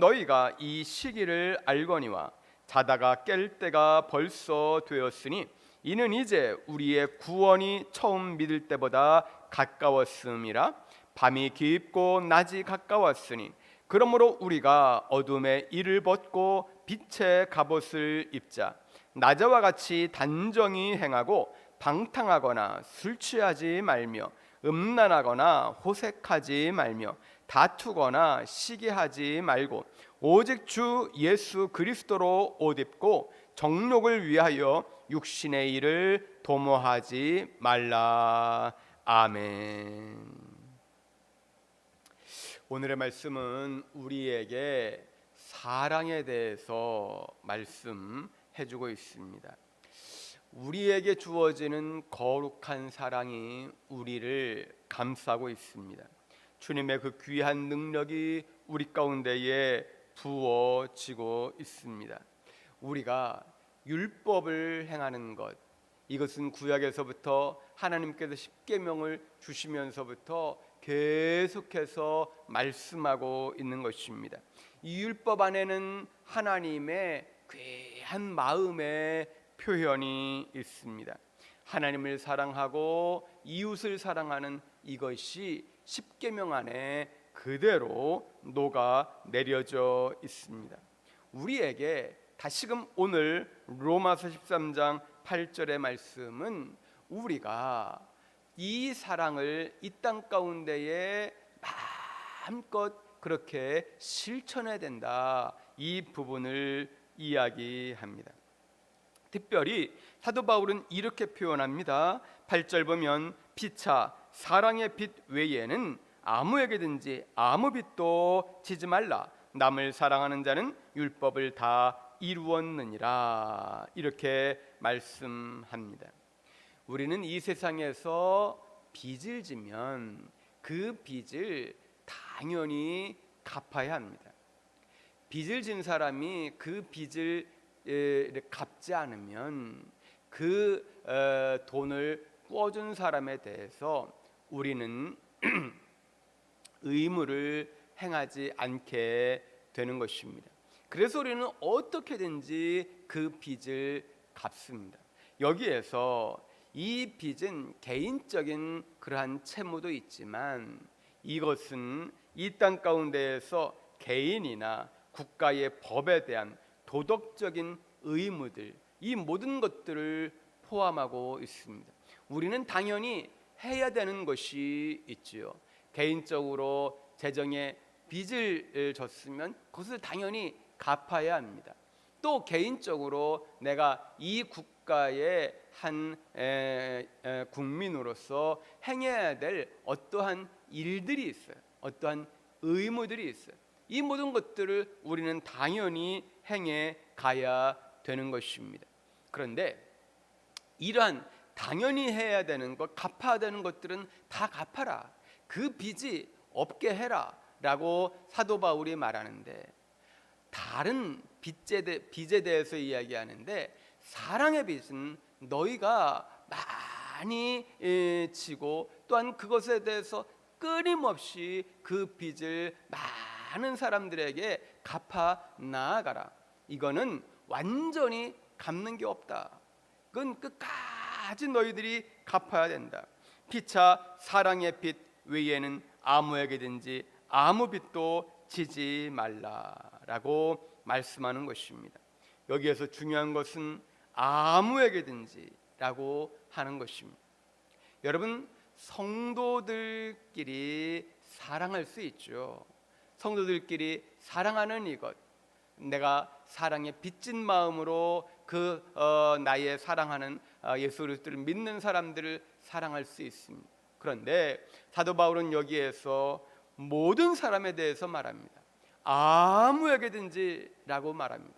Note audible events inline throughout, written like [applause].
너희가 이 시기를 알거니와 자다가 깰 때가 벌써 되었으니 이는 이제 우리의 구원이 처음 믿을 때보다 가까웠음이라 밤이 깊고 낮이 가까웠으니 그러므로 우리가 어둠의 이를 벗고 빛의 갑옷을 입자 낮에와 같이 단정히 행하고 방탕하거나 술 취하지 말며 음란하거나 호색하지 말며 다투거나 시기하지 말고 오직 주 예수 그리스도로 옷 입고 정욕을 위하여 육신의 일을 도모하지 말라 아멘. 오늘의 말씀은 우리에게 사랑에 대해서 말씀해 주고 있습니다. 우리에게 주어지는 거룩한 사랑이 우리를 감싸고 있습니다. 주님의 그 귀한 능력이 우리 가운데에 부어지고 있습니다. 우리가 율법을 행하는 것 이것은 구약에서부터 하나님께서 십계명을 주시면서부터 계속해서 말씀하고 있는 것입니다. 이 율법 안에는 하나님의 귀한 마음의 표현이 있습니다. 하나님을 사랑하고 이웃을 사랑하는 이것이 십계명 안에 그대로 녹아 내려져 있습니다. 우리에게 다시금 오늘 로마서 13장 8절의 말씀은 우리가 이 사랑을 이 땅 가운데에 마음껏 그렇게 실천해야 된다. 이 부분을 이야기합니다. 특별히 사도 바울은 이렇게 표현합니다. 8절 보면 피차 사랑의 빛 외에는 아무에게든지 아무 빛도 지지 말라. 남을 사랑하는 자는 율법을 다 이루었느니라. 이렇게 말씀합니다. 우리는 이 세상에서 빚을 지면 그 빚을 당연히 갚아야 합니다. 빚을 진 사람이 그 빚을 에, 갚지 않으면 그 어, 돈을 꿔준 사람에 대해서 우리는 [clears throat] 의무를 행하지 않게 되는 것입니다. 그래서 우리는 어떻게든지 그 빚을 갚습니다. 여기에서 이 빚은 개인적인 그러한 채무도 있지만 이것은 이 땅 가운데에서 개인이나 국가의 법에 대한 도덕적인 의무들 이 모든 것들을 포함하고 있습니다. 우리는 당연히 해야 되는 것이 있지요. 개인적으로 재정에 빚을 졌으면 그것을 당연히 갚아야 합니다. 또 개인적으로 내가 이 국가의 한 에, 에, 국민으로서 행해야 될 어떠한 일들이 있어요. 어떠한 의무들이 있어요. 이 모든 것들을 우리는 당연히 행해 가야 되는 것입니다. 그런데 이러한 당연히 해야 되는 것, 갚아야 되는 것들은 다 갚아라. 그 빚이 없게 해라라고 사도 바울이 말하는데 다른 빚에, 대, 빚에 대해서 이야기하는데 사랑의 빚은 너희가 많이 지고 또한 그것에 대해서 끊임없이 그 빚을 많은 사람들에게 갚아 나아가라. 이거는 완전히 갚는 게 없다. 그건 끝까지 너희들이 갚아야 된다. 피차 사랑의 빚 외에는 아무에게든지 아무 빚도 지지 말라라고 말씀하는 것입니다. 여기에서 중요한 것은 아무에게든지라고 하는 것입니다. 여러분 성도들끼리 사랑할 수 있죠. 성도들끼리 사랑하는 이것, 내가 사랑에 빚진 마음으로 그 어, 나의 사랑하는 어, 예수 그리스도를 믿는 사람들을 사랑할 수 있습니다. 그런데 사도 바울은 여기에서 모든 사람에 대해서 말합니다. 아무에게든지라고 말합니다.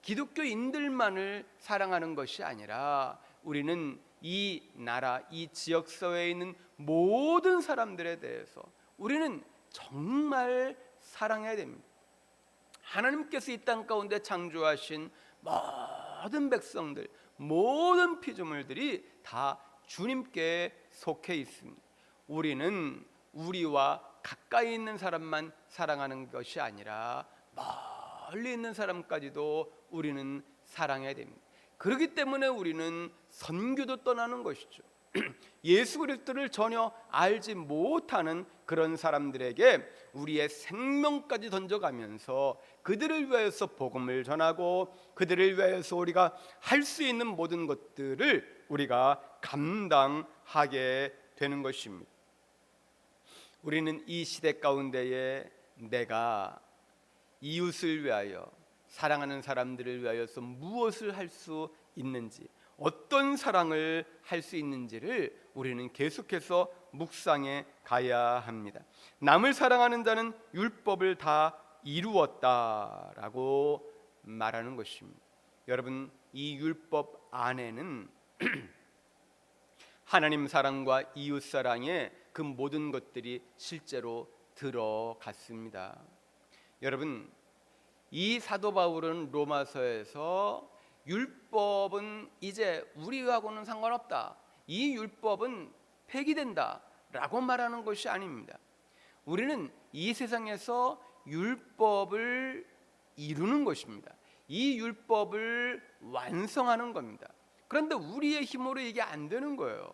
기독교인들만을 사랑하는 것이 아니라 우리는 이 나라, 이 지역 사회에 있는 모든 사람들에 대해서 우리는 정말 사랑해야 됩니다. 하나님께서 이 땅 가운데 창조하신 모든 백성들, 모든 피조물들이 다 주님께 속해 있습니다. 우리는 우리와 가까이 있는 사람만 사랑하는 것이 아니라 멀리 있는 사람까지도 우리는 사랑해야 됩니다. 그렇기 때문에 우리는 선교도 떠나는 것이죠. [clears throat] 예수 그리스도를 전혀 알지 못하는 그런 사람들에게 우리의 생명까지 던져가면서 그들을 위하여서 복음을 전하고 그들을 위하여서 우리가 할 수 있는 모든 것들을 우리가 감당하게 되는 것입니다. 우리는 이 시대 가운데에 내가 이웃을 위하여 사랑하는 사람들을 위하여서 무엇을 할 수 있는지 어떤 사랑을 할 수 있는지를 우리는 계속해서 묵상해 가야 합니다. 남을 사랑하는 자는 율법을 다 이루었다라고 말하는 것입니다. 여러분 이 율법 안에는 [clears throat] 하나님 사랑과 이웃 사랑의 그 모든 것들이 실제로 들어갔습니다. 여러분 이 사도 바울은 로마서에서 율법은 이제 우리하고는 상관없다. 이 율법은 폐기된다 라고 말하는 것이 아닙니다. 우리는 이 세상에서 율법을 이루는 것입니다. 이 율법을 완성하는 겁니다. 그런데 우리의 힘으로 이게 안 되는 거예요.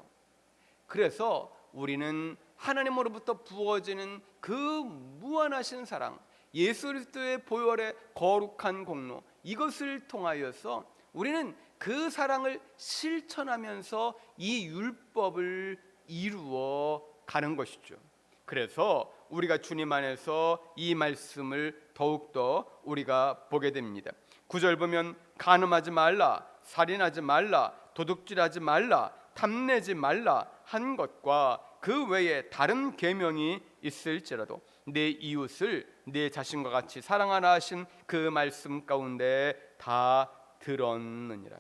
그래서 우리는 하나님으로부터 부어지는 그 무한하신 사랑, 예수 그리스도의 보혈의 거룩한 공로 이것을 통하여서 우리는 그 사랑을 실천하면서 이 율법을 이루어 가는 것이죠. 그래서 우리가 주님 안에서 이 말씀을 더욱더 우리가 보게 됩니다. 구절 보면 간음하지 말라, 살인하지 말라, 도둑질하지 말라, 탐내지 말라 한 것과 그 외에 다른 계명이 있을지라도 내 이웃을 내 자신과 같이 사랑하라 하신 그 말씀 가운데 다 들었느니라.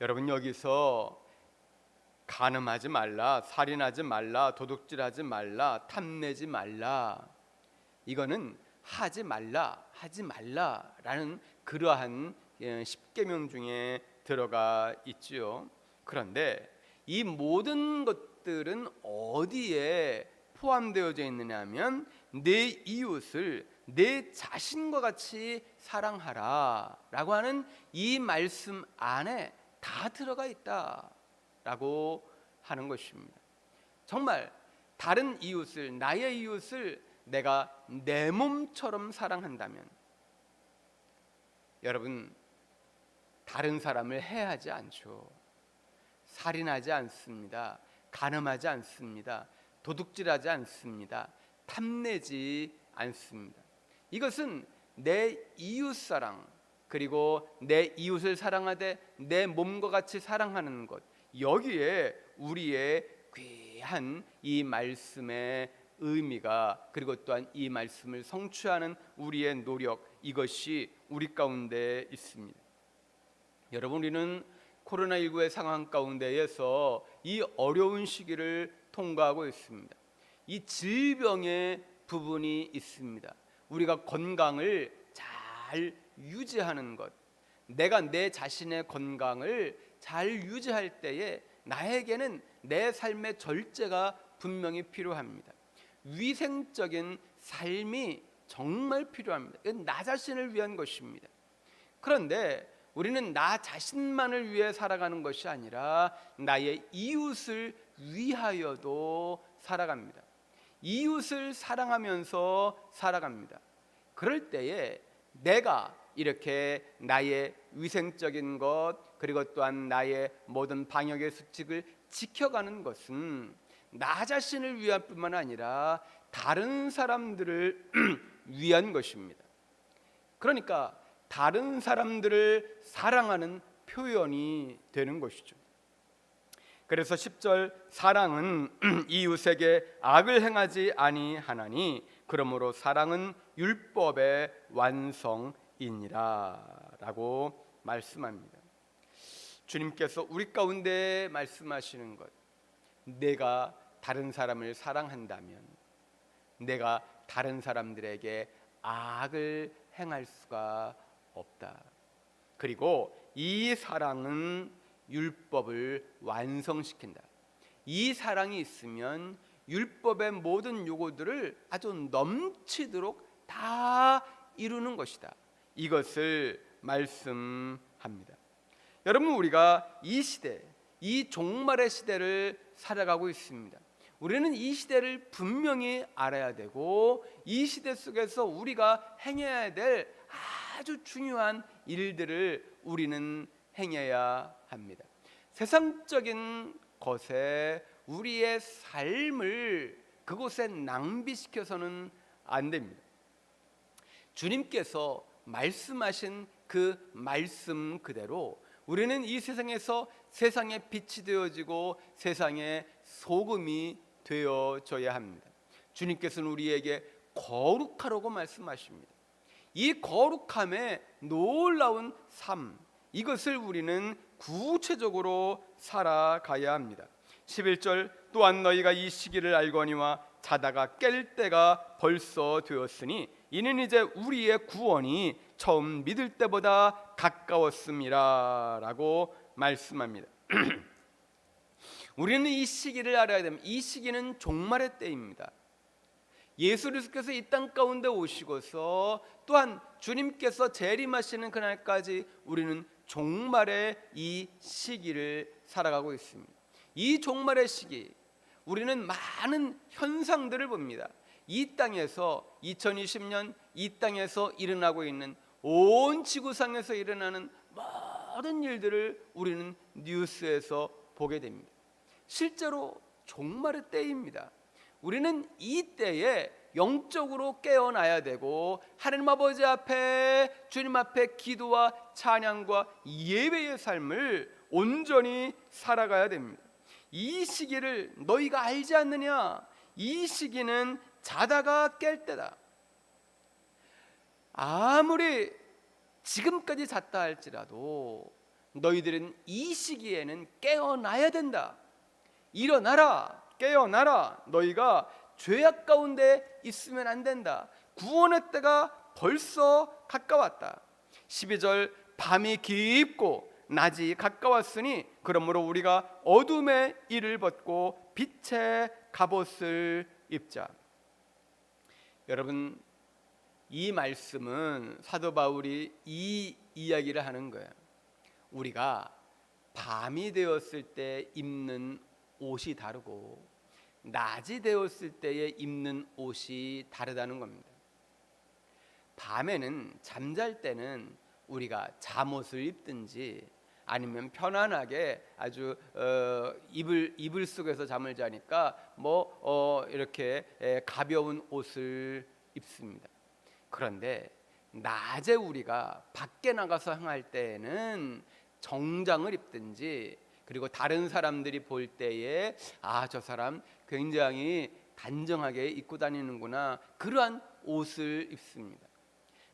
여러분 여기서 간음하지 말라, 살인하지 말라, 도둑질하지 말라, 탐내지 말라. 이거는 하지 말라, 하지 말라라는 그러한 예, 십계명 중에 들어가 있지요. 그런데 이 모든 것들은 어디에 포함되어져 있느냐면 내 이웃을 내 자신과 같이 사랑하라라고 하는 이 말씀 안에 다 들어가 있다라고 하는 것입니다. 정말 다른 이웃을 나의 이웃을 내가 내 몸처럼 사랑한다면 여러분 다른 사람을 해하지 않죠. 살인하지 않습니다. 간음하지 않습니다. 도둑질하지 않습니다. 탐내지 않습니다. 이것은 내 이웃 사랑 그리고 내 이웃을 사랑하되 내 몸과 같이 사랑하는 것 여기에 우리의 귀한 이 말씀의 의미가 그리고 또한 이 말씀을 성취하는 우리의 노력 이것이 우리 가운데 있습니다. 여러분 우리는 코로나19의 상황 가운데에서 이 어려운 시기를 통과하고 있습니다. 이 질병의 부분이 있습니다. 우리가 건강을 잘 유지하는 것, 내가 내 자신의 건강을 잘 유지할 때에 나에게는 내 삶의 절제가 분명히 필요합니다. 위생적인 삶이 정말 필요합니다. 나 자신을 위한 것입니다. 그런데 우리는 나 자신만을 위해 살아가는 것이 아니라 나의 이웃을 위하여도 살아갑니다. 이웃을 사랑하면서 살아갑니다. 그럴 때에 내가 이렇게 나의 위생적인 것 그리고 또한 나의 모든 방역의 수칙을 지켜가는 것은 나 자신을 위할 뿐만 아니라 다른 사람들을 [clears throat] 위한 것입니다. 그러니까 다른 사람들을 사랑하는 표현이 되는 것이죠. 그래서 10절 사랑은 [clears throat] 이웃에게 악을 행하지 아니하나니 그러므로 사랑은 율법의 완성이니라라고 말씀합니다. 주님께서 우리 가운데 말씀하시는 것 내가 다른 사람을 사랑한다면 내가 다른 사람들에게 악을 행할 수가 없다. 그리고 이 사랑은 율법을 완성시킨다. 이 사랑이 있으면 율법의 모든 요구들을 아주 넘치도록 다 이루는 것이다. 이것을 말씀합니다. 여러분 우리가 이 시대, 이 종말의 시대를 살아가고 있습니다. 우리는 이 시대를 분명히 알아야 되고 이 시대 속에서 우리가 행해야 될 아주 중요한 일들을 우리는 행해야 합니다. 세상적인 것에 우리의 삶을 그곳에 낭비시켜서는 안 됩니다. 주님께서 말씀하신 그 말씀 그대로 우리는 이 세상에서 세상의 빛이 되어지고 세상의 소금이 되어져야 합니다. 주님께서는 우리에게 거룩하라고 말씀하십니다. 이 거룩함의 놀라운 삶 이것을 우리는 구체적으로 살아가야 합니다. 11절 또한 너희가 이 시기를 알거니와 자다가 깰 때가 벌써 되었으니 이는 이제 우리의 구원이 처음 믿을 때보다 가까웠음이라라고 말씀합니다. [clears throat] 우리는 이 시기를 알아야 됩니다. 이 시기는 종말의 때입니다. 예수 그리스도께서 이 땅 가운데 오시고서 또한 주님께서 재림하시는 그날까지 우리는 종말의 이 시기를 살아가고 있습니다. 이 종말의 시기 우리는 많은 현상들을 봅니다. 이 땅에서 2020년 이 땅에서 일어나고 있는 온 지구상에서 일어나는 모든 일들을 우리는 뉴스에서 보게 됩니다. 실제로 종말의 때입니다. 우리는 이 때에 영적으로 깨어나야 되고 하나님 아버지 앞에 주님 앞에 기도와 찬양과 예배의 삶을 온전히 살아가야 됩니다. 이 시기를 너희가 알지 않느냐? 이 시기는 자다가 깰 때다. 아무리 지금까지 잤다 할지라도 너희들은 이 시기에는 깨어나야 된다. 일어나라, 깨어나라. 너희가 죄악 가운데 있으면 안 된다. 구원의 때가 벌써 가까웠다. 12절 밤이 깊고 낮이 가까웠으니 그러므로 우리가 어둠의 일을 벗고 빛의 갑옷을 입자. 여러분 이 말씀은 사도 바울이 이 이야기를 하는 거예요. 우리가 밤이 되었을 때 입는 옷이 다르고 낮이 되었을 때에 입는 옷이 다르다는 겁니다. 밤에는 잠잘 때는 우리가 잠옷을 입든지 아니면 편안하게 아주 어, 이불 이불 속에서 잠을 자니까 뭐 어, 이렇게 에, 가벼운 옷을 입습니다. 그런데 낮에 우리가 밖에 나가서 행할 때에는 정장을 입든지 그리고 다른 사람들이 볼 때에 아 저 사람 굉장히 단정하게 입고 다니는구나 그러한 옷을 입습니다.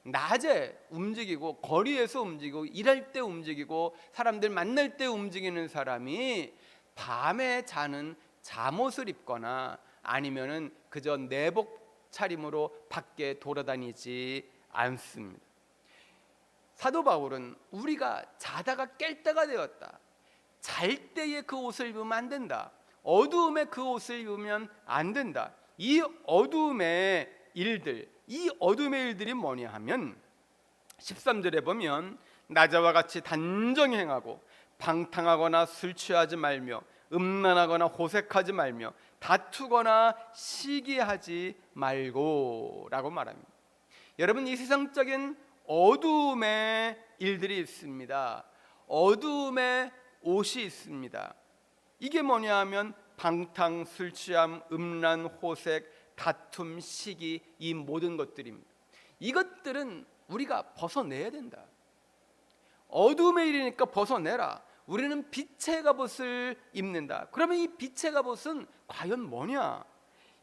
낮에 움직이고 거리에서 움직이고 일할 때 움직이고 사람들 만날 때 움직이는 사람이 밤에 자는 잠옷을 입거나 아니면은 그저 내복 차림으로 밖에 돌아다니지 않습니다. 사도 바울은 우리가 자다가 깰 때가 되었다. 잘 때에 그 옷을 입으면 안 된다. 어두움에 그 옷을 입으면 안 된다. 이 어두움의 일들, 이 어둠의 일들이 뭐냐 하면 13절에 보면 나자와 같이 단정히 행하고 방탕하거나 술 취하지 말며 음란하거나 호색하지 말며 다투거나 시기하지 말고라고 말합니다. 여러분 이 세상적인 어두움의 일들이 있습니다. 어두움의 옷이 있습니다. 이게 뭐냐 하면 방탕, 술 취함, 음란, 호색, 다툼, 시기 이 모든 것들입니다. 이것들은 우리가 벗어내야 된다. 어둠의 일이니까 벗어내라. 우리는 빛의 갑옷을 입는다. 그러면 이 빛의 갑옷은 과연 뭐냐?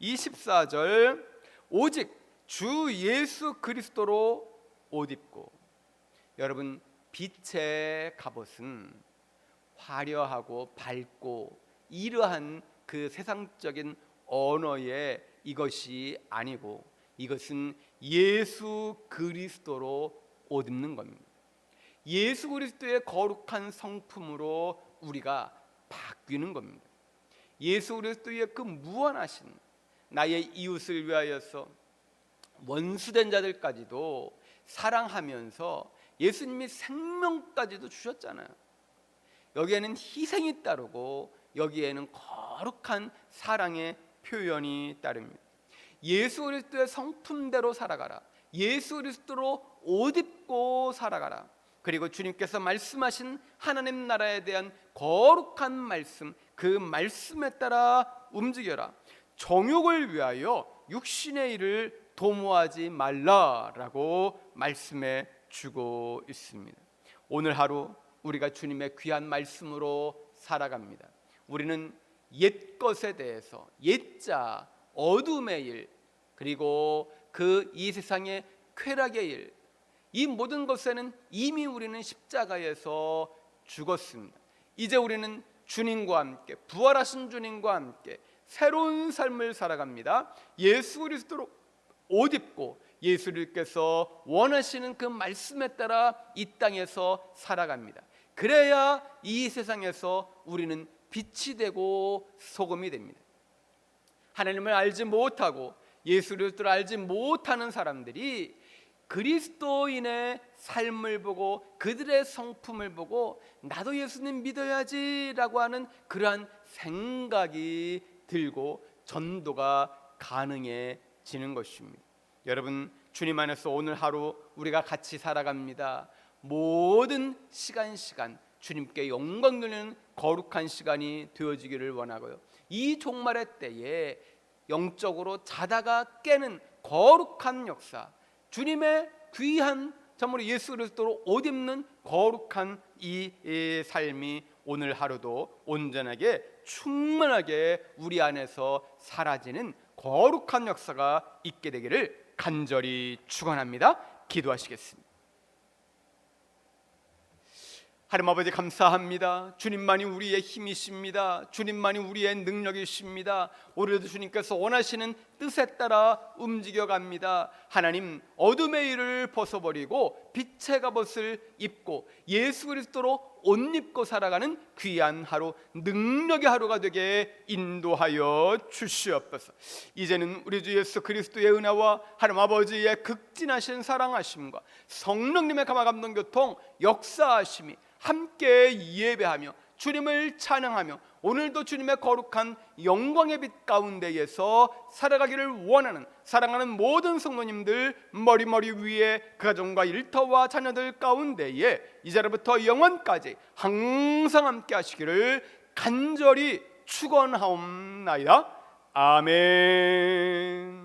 24절 오직 주 예수 그리스도로 옷 입고 여러분 빛의 갑옷은 화려하고 밝고 이러한 그 세상적인 언어의 이것이 아니고 이것은 예수 그리스도로 옷 입는 겁니다. 예수 그리스도의 거룩한 성품으로 우리가 바뀌는 겁니다. 예수 그리스도의 그 무한하신 나의 이웃을 위하여서 원수된 자들까지도 사랑하면서 예수님이 생명까지도 주셨잖아요. 여기에는 희생이 따르고 여기에는 거룩한 사랑의 표현이 따릅니다. 예수 그리스도의 성품대로 살아가라. 예수 그리스도로 옷 입고 살아가라. 그리고 주님께서 말씀하신 하나님 나라에 대한 거룩한 말씀, 그 말씀에 따라 움직여라. 정욕을 위하여 육신의 일을 도모하지 말라라고 말씀해 주고 있습니다. 오늘 하루 우리가 주님의 귀한 말씀으로 살아갑니다. 우리는 옛 것에 대해서 옛자 어둠의 일 그리고 그 이 세상의 쾌락의 일 이 모든 것에는 이미 우리는 십자가에서 죽었습니다. 이제 우리는 주님과 함께 부활하신 주님과 함께 새로운 삶을 살아갑니다. 예수 그리스도로 옷 입고 예수님께서 원하시는 그 말씀에 따라 이 땅에서 살아갑니다. 그래야 이 세상에서 우리는 빛이 되고 소금이 됩니다. 하나님을 알지 못하고 예수 그리스도를 알지 못하는 사람들이 그리스도인의 삶을 보고 그들의 성품을 보고 나도 예수님 믿어야지라고 하는 그러한 생각이 들고 전도가 가능해지는 것입니다. 여러분 주님 안에서 오늘 하루 우리가 같이 살아갑니다. 모든 시간 시간 주님께 영광 돌리는 거룩한 시간이 되어지기를 원하고요. 이 종말의 때에 영적으로 자다가 깨는 거룩한 역사, 주님의 귀한 정말 예수 그리스도로 옷 입는 거룩한 이, 이 삶이 오늘 하루도 온전하게 충만하게 우리 안에서 사라지는 거룩한 역사가 있게 되기를 간절히 축원합니다. 기도하시겠습니다. 하나님 아버지 감사합니다. 주님만이 우리의 힘이십니다. 주님만이 우리의 능력이십니다. 오늘도 주님께서 원하시는 뜻에 따라 움직여 갑니다. 하나님 어둠의 일을 벗어버리고 빛의 갑옷을 입고 예수 그리스도로 옷 입고 살아가는 귀한 하루, 능력의 하루가 되게 인도하여 주시옵소서. 이제는 우리 주 예수 그리스도의 은혜와 하나님 아버지의 극진하신 사랑하심과 성령님의 감화 감동 교통 역사하심이 함께 예배하며 주님을 찬양하며 오늘도 주님의 거룩한 영광의 빛 가운데에서 살아가기를 원하는 사랑하는 모든 성도님들 머리머리 위에 그 가정과 일터와 자녀들 가운데에 이제부터 영원까지 항상 함께 하시기를 간절히 축원하옵나이다. 아멘.